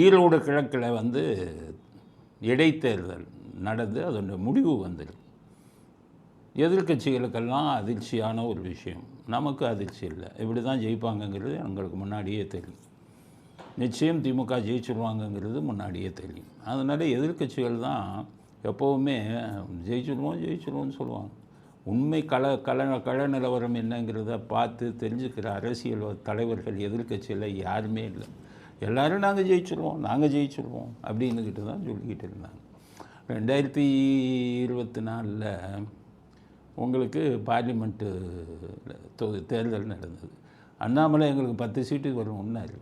ஈரோடு கிழக்கில் வந்து இடைத்தேர்தல் நடந்து அதோட முடிவு வந்தது. எதிர்க்கட்சிகளுக்கெல்லாம் அதிர்ச்சியான ஒரு விஷயம். நமக்கு அதிர்ச்சி இல்லை. இப்படி தான் ஜெயிப்பாங்கங்கிறது எங்களுக்கு முன்னாடியே தெரியும். நிச்சயம் திமுக ஜெயிச்சிருவாங்கங்கிறது முன்னாடியே தெரியும். அதனால் எதிர்க்கட்சிகள் தான் எப்போவுமே ஜெயிச்சிருவோம் ஜெயிச்சிருவோம்னு சொல்லுவாங்க. உண்மை கல கல கள நிலவரம் என்னங்கிறத பார்த்து தெரிஞ்சுக்கிற அரசியல் தலைவர்கள் எதிர்க்கட்சியில் யாருமே இல்லை. எல்லாரும் நாங்கள் ஜெயிச்சிருவோம் நாங்கள் ஜெயிச்சிருவோம் அப்படின்னுக்கிட்டு தான் சொல்லிக்கிட்டு இருந்தாங்க. ரெண்டாயிரத்தி இருபத்தி நாலில் உங்களுக்கு பார்லிமெண்ட்டு தேர்தல் நடந்தது. அண்ணாமலை எங்களுக்கு பத்து சீட்டு வரும்னாரு.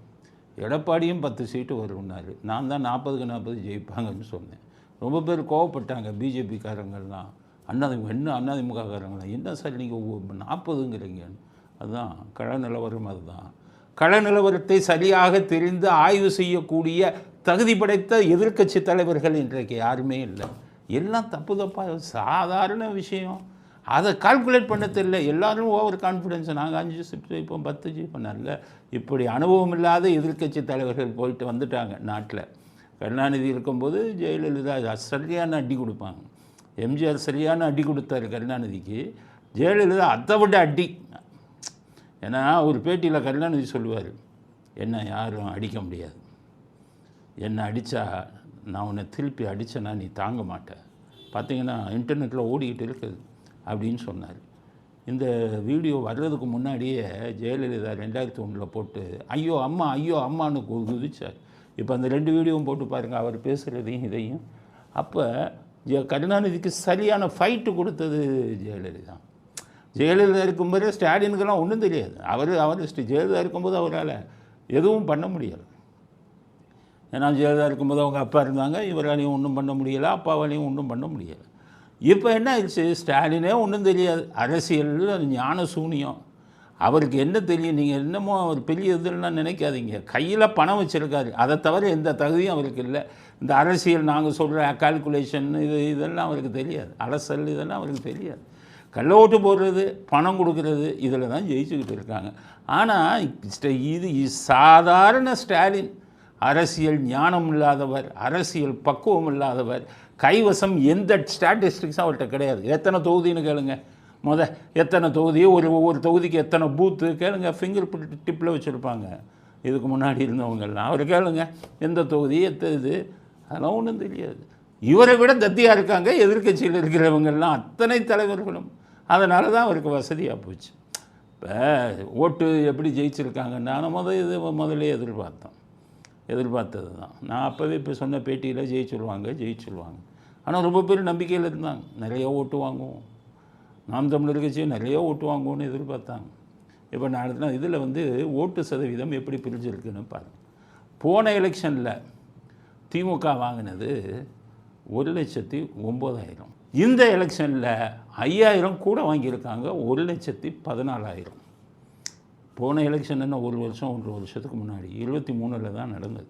எடப்பாடியும் பத்து சீட்டு வரும்னாரு. நான் தான் நாற்பதுக்கு நாற்பது ஜெயிப்பாங்கன்னு சொன்னேன். ரொம்ப பேர் கோவப்பட்டாங்க பிஜேபிக்காரங்கள்லாம். அண்ணாதிமுக என்ன அண்ணாதிமுககாரங்களாம் என்ன சார் நீங்கள் நாற்பதுங்கிறீங்கன்னு அதுதான் கழ நிலவரம் அதுதான். கள நிலவரத்தை சரியாக தெரிந்து ஆய்வு செய்யக்கூடிய தகுதி படைத்த எதிர்க்கட்சி தலைவர்கள் இன்றைக்கு யாருமே இல்லை. எல்லாம் தப்பு தப்பாக சாதாரண விஷயம். அதை கால்குலேட் பண்ண தெரியல. எல்லாரும் ஓவர் கான்ஃபிடென்ஸ் நாங்கள் அஞ்சு சிப்ஸ் இப்போ பத்து ஜிப் நல்ல இப்படி அனுபவம் இல்லாத எதிர்க்கட்சி தலைவர்கள் போயிட்டு வந்துட்டாங்க நாட்டில். கருணாநிதி இருக்கும்போது ஜெயலலிதா சரியான அடி கொடுப்பாங்க. எம்ஜிஆர் சரியான அடி கொடுத்தாரு கருணாநிதிக்கு. ஜெயலலிதா அதை விட அடி. ஏன்னா ஒரு பேட்டியில் கருணாநிதி சொல்லுவார் என்ன யாரும் அடிக்க முடியாது. என்னை அடித்தா நான் உன்னை திருப்பி அடித்தேன்னா நீ தாங்க மாட்டேன் பார்த்தீங்கன்னா இன்டர்நெட்டில் ஓடிக்கிட்டு இருக்குது அப்படின்னு சொன்னார். இந்த வீடியோ வர்றதுக்கு முன்னாடியே ஜெயலலிதா ரெண்டாயிரத்தி ஒன்றில் போட்டு ஐயோ அம்மா ஐயோ அம்மான்னு குதிச்சார். இப்போ அந்த ரெண்டு வீடியோவும் போட்டு பாருங்கள் அவர் பேசுகிறதையும் இதையும். அப்போ கருணாநிதிக்கு சரியான ஃபைட்டு கொடுத்தது ஜெயலலிதா. ஜெயலலிதா இருக்கும்போதே ஸ்டாலினுக்கெல்லாம் ஒன்றும் தெரியாது. அவர் அவர் ஜெயலலிதா இருக்கும்போது அவரால் எதுவும் பண்ண முடியலை. ஏன்னா ஜெயலலிதா இருக்கும்போது அவங்க அப்பா இருந்தாங்க. இவராலையும் ஒன்றும் பண்ண முடியலை. அப்பாவாலையும் ஒன்றும் பண்ண முடியலை. இப்போ என்ன ஆயிடுச்சு? ஸ்டாலினே ஒன்றும் தெரியாது. அரசியல் ஞான சூனியம். அவருக்கு என்ன தெரியும்? நீங்கள் என்னமோ அவர் பெரிய இதெல்லாம் நினைக்காதீங்க. கையில் பணம் வச்சுருக்காரு. அதை தவிர எந்த தகுதியும் அவருக்கு இல்லை. இந்த அரசியல் நாங்கள் சொல்கிற கால்குலேஷன் இது இதெல்லாம் அவருக்கு தெரியாது. அலசல் இதெல்லாம் அவருக்கு தெரியாது. கள்ள ஓட்டு போடுறது பணம் கொடுக்கறது இதில் தான் ஜெயிச்சுக்கிட்டு இருக்காங்க. ஆனால் இது சாதாரண ஸ்டாலின் அரசியல் ஞானம் இல்லாதவர் அரசியல் பக்குவம் இல்லாதவர் கைவசம் எந்த ஸ்டாட்டிஸ்டிக்ஸும் அவர்கிட்ட கிடையாது. எத்தனை தொகுதின்னு கேளுங்க. முத எத்தனை தொகுதி ஒரு ஒவ்வொரு தொகுதிக்கு எத்தனை பூத்து கேளுங்க ஃபிங்கர் டிப்பில் வச்சுருப்பாங்க. இதுக்கு முன்னாடி இருந்தவங்கெல்லாம். அவர் கேளுங்க எந்த தொகுதி எத்த இது? அதெல்லாம் ஒன்றும் தெரியாது. இவரை விட தத்தியாக இருக்காங்க எதிர்க்கட்சியில் இருக்கிறவங்கெல்லாம். அத்தனை தலைவர்களும். அதனால தான் அவருக்கு வசதியாக போச்சு. இப்போ ஓட்டு எப்படி ஜெயிச்சிருக்காங்கன்னா நான் முத இது முதல்ல எதிர்பார்த்தோம். எதிர்பார்த்தது தான் நான் அப்போவே இப்போ சொன்ன பேட்டியில் ஜெயிச்சுடுவாங்க ஜெயிச்சுடுவாங்க ஆனால் ரொம்ப பேர் நம்பிக்கையில் இருந்தாங்க. நிறையா ஓட்டு வாங்குவோம். நாம் தமிழர் கட்சியும் நிறையா ஓட்டு வாங்குவோம்னு எதிர்பார்த்தாங்க. இப்போ நான் இதில் வந்து ஓட்டு சதவீதம் எப்படி பிரிஞ்சிருக்குன்னு பாருங்கள் போன எலெக்ஷனில் திமுக வாங்கினது ஒரு லட்சத்தி ஒம்பதாயிரம் இந்த எலெக்ஷனில் ஐயாயிரம் கூட வாங்கியிருக்காங்க. ஒரு லட்சத்தி பதினாலாயிரம். போன எலெக்ஷன் என்ன? ஒரு வருஷம் ஒன்றரை வருஷத்துக்கு முன்னாடி. இருபத்தி மூணில் தான் நடந்தது.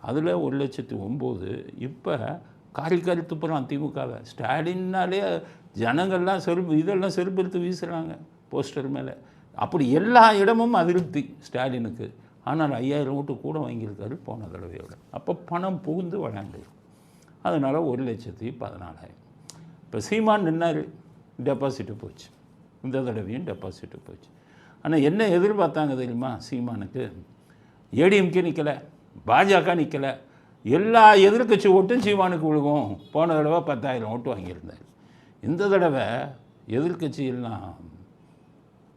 அதில் ஒரு லட்சத்தி ஒம்பது. இப்போ காரி காரி துப்புறான் திமுகவை. ஸ்டாலின்னாலே ஜனங்கள்லாம் செருப்பு இதெல்லாம் செருப்பு எடுத்து வீசுகிறாங்க போஸ்டர் மேலே. அப்படி எல்லா இடமும் அதிருப்தி ஸ்டாலினுக்கு. ஆனால் ஐயாயிரம் ஓட்டு கூட வாங்கியிருக்காரு போன தடவையோட. அப்போ பணம் புகுந்து விளையாண்டு அதனால் ஒரு லட்சத்தி பதினாலாயிரம். இப்போ சீமான் நின்னார் டெபாசிட்டு போச்சு. இந்த தடவையும் டெபாசிட்டு போச்சு. ஆனால் என்ன எதிர்பார்த்தாங்க தெரியுமா சீமானுக்கு? ஏடிஎம்கே நிற்கலை பாஜக நிற்கலை எல்லா எதிர்க்கட்சி ஓட்டும் சீமானுக்கு விழுகும். போன தடவை பத்தாயிரம் ஓட்டு வாங்கியிருந்தார். இந்த தடவை எதிர்க்கட்சி எல்லாம்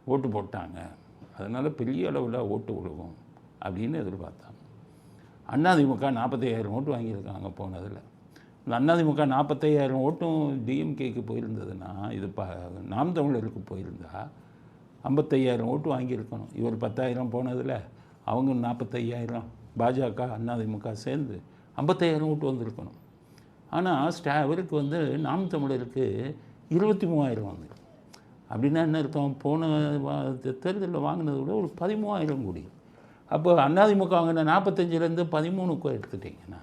ஓட்டு போட்டாங்க. அதனால் பெரிய அளவில் ஓட்டு விழுகும் அப்படின்னு எதிர்பார்த்தாங்க. அதிமுக நாற்பத்தையாயிரம் ஓட்டு வாங்கியிருக்காங்க போனதில். அதிமுக நாற்பத்தையாயிரம் ஓட்டும் டிஎம்கேக்கு போயிருந்ததுன்னா இது ப நாம் தமிழருக்கு போயிருந்தா ஐம்பத்தையாயிரம் ஓட்டு வாங்கியிருக்கணும். இவர் பத்தாயிரம் போனதில் அவங்க நாற்பத்தையாயிரம் பாஜக அதிமுக சேர்ந்து ஐம்பத்தையாயிரம் ஓட்டு வந்திருக்கணும். ஆனால் ஸ்டா இவருக்கு வந்து நாம் தமிழருக்கு இருபத்தி மூவாயிரம் வந்து. அப்படின்னா என்ன இருக்கும் போன தேர்தலில் வாங்கினதை விட ஒரு பதிமூவாயிரம் கோடி. அப்போ அதிமுக வாங்கின நாற்பத்தஞ்சிலேருந்து பதிமூணுக்கு எடுத்துட்டிங்கன்னா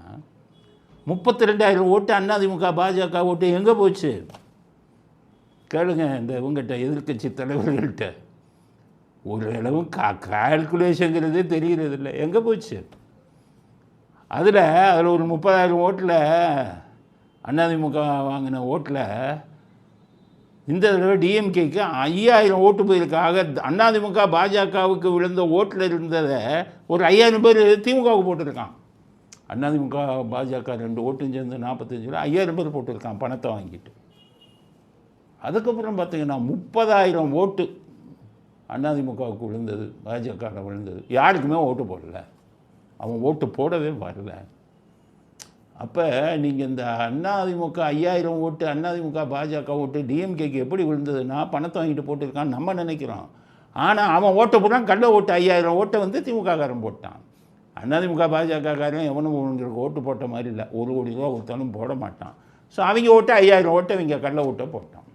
முப்பத்தி ரெண்டாயிரம் ஓட்டு அதிமுக பாஜக ஓட்டு எங்கே போச்சு? கேளுங்க இந்த உங்கள்கிட்ட எதிர்க்கட்சி தலைவர்கள்ட்ட. ஓரளவு கா கால்குலேஷங்கிறதே தெரியறதில்ல எங்கே போச்சு? அதில் அதில் ஒரு முப்பதாயிரம் ஓட்டில் அதிமுக வாங்கின ஓட்டில் இந்த தடவை டிஎம்கேக்கு ஐயாயிரம் ஓட்டு போயிருக்காக அதிமுக பாஜகவுக்கு விழுந்த ஓட்டில் இருந்ததை ஒரு ஐயாயிரம் பேர் திமுகவுக்கு போட்டிருக்கான். அதிமுக பாஜக ரெண்டு ஓட்டும் சேர்ந்து நாற்பத்தஞ்சில் ஐயாயிரம் பேர் போட்டிருக்கான் பணத்தை வாங்கிட்டு. அதுக்கப்புறம் பார்த்தீங்கன்னா முப்பதாயிரம் ஓட்டு அதிமுகவுக்கு விழுந்தது பாஜக விழுந்தது. யாருக்குமே ஓட்டு போடல. அவன் ஓட்டு போடவே வரல. அப்போ நீங்கள் இந்த அதிமுக ஐயாயிரம் ஓட்டு அதிமுக பாஜக ஓட்டு டிஎம்கேக்கு எப்படி விழுந்ததுன்னா பணத்தை வாங்கிட்டு போட்டிருக்கான்னு நம்ம நினைக்கிறோம். ஆனால் அவன் ஓட்டை போட்டான் கள்ள ஓட்டு ஐயாயிரம் ஓட்டை வந்து திமுககாரன் போட்டான். அதிமுக பாஜகக்காரன் எவனும் உங்களுக்கு ஓட்டு போட்ட மாதிரி இல்லை. ஒரு கோடி ரூபா ஒருத்தனும் போட மாட்டான். ஸோ அவங்க ஓட்டு ஐயாயிரம் ஓட்டை இவங்க கள்ள ஓட்டை போட்டான்.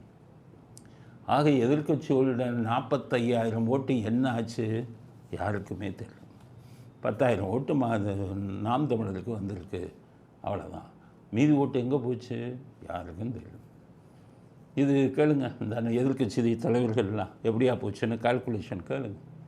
ஆக எதிர்க்கட்சிகளுடன் நாற்பத்தையாயிரம் ஓட்டு என்ன ஆச்சு? யாருக்குமே தெரியல பத்தாயிரம் ஓட்டு மா நாம் தமிழருக்கு வந்திருக்கு. அவ்வளோதான் மீதி ஓட்டு எங்கே போச்சு? யாருக்கும் தெரியல இது கேளுங்க. இந்த எதிர்க்கட்சி தலைவர்கள்லாம் எப்படியா போச்சுன்னு கால்குலேஷன் கேளுங்க.